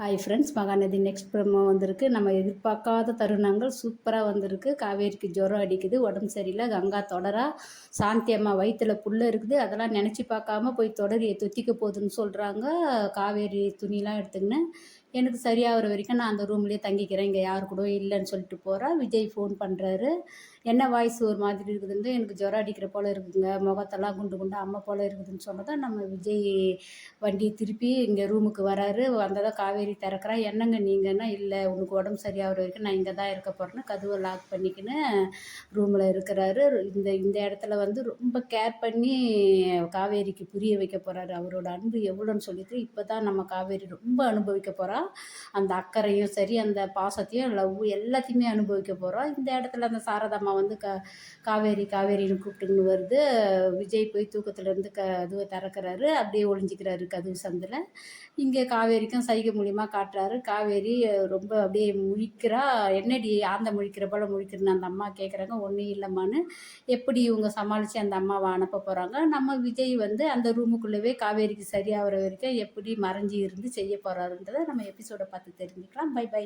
Hi friends Mahanadi next promo வந்திருக்கு. நம்ம எதிர்பார்க்காத தருணங்கள் சூப்பராக வந்திருக்கு. காவேரிக்கு ஜுரம் அடிக்குது உடம்பு சரியில்லை கங்கா தொடரா. சாந்தி அம்மா வயிற்றில் புல் இருக்குது அதெல்லாம் நினச்சி பார்க்காம போய் தொடரியை தொத்திக்க போகுதுன்னு சொல்கிறாங்க காவேரி துணிலாம் எடுத்துக்கின்னு. எனக்கு சரியாகிற வரைக்கும் நான் அந்த ரூம்லேயே தங்கிக்கிறேன் இங்கே யார் கூட இல்லைன்னு சொல்லிட்டு போகிறா விஜய் ஃபோன் பண்ணுறாரு என்ன வாய்ஸ் ஒரு மாதிரி இருக்குதுன்னு எனக்கு ஜுரம் அடிக்கிற போல் இருக்குதுங்க. முகத்தெல்லாம் குண்டு குண்டு அம்மா போல் இருக்குதுன்னு சொன்னதான் நம்ம விஜய் வண்டி திருப்பி இங்கே ரூமுக்கு வராரு. வந்ததாக காவேரி திறக்கிறா. என்னங்க நீங்கன்னா இல்லை உனக்கு உடம்பு சரியாகிற வரைக்கும் நான் இங்கே தான் இருக்க போகிறேன்னு கதவை லாக் பண்ணிக்கின்னு ரூமில் இருக்கிறாரு. இந்த இந்த இடத்துல வந்து ரொம்ப கேர் பண்ணி காவேரிக்கு புரிய வைக்க போகிறாரு அவரோட அன்பு எவ்வளோன்னு சொல்லிட்டு இப்போ தான் நம்ம காவேரி ரொம்ப அனுபவிக்க போகிறா அந்த அக்கறையும் சரி அந்த பாசத்தையும் லவ் எல்லாத்தையுமே அனுபவிக்க போகிறோம் இந்த இடத்துல அந்த சாரதாமா வந்து க காவேரி காவேரின்னு கூப்பிட்டுன்னு வருது. விஜய் போய் தூக்கத்துலேருந்து க இதுவை திறக்கிறாரு. அப்படியே ஒளிஞ்சிக்கிறாரு கதவு சந்தில். இங்கே காவேரிக்கும் சைகை மூலியமாக காட்டுறாரு. காவேரி ரொம்ப அப்படியே முழிக்கிறா. என்னடி ஆந்த முழிக்கிற போல் முழிக்கிறேன்னு அந்த அம்மா கேட்குறாங்க ஒன்றும் இல்லைம்மான்னு. எப்படி இவங்க சமாளித்து அந்த அம்மாவை அனுப்ப போகிறாங்க நம்ம விஜய் வந்து அந்த ரூமுக்குள்ளவே காவேரிக்கு சரியாகிற வரைக்கும் எப்படி மறைஞ்சி இருந்து செய்ய போகிறாருன்றதை நம்ம எபிசோடை பார்த்து தெரிஞ்சுக்கலாம். Bye bye.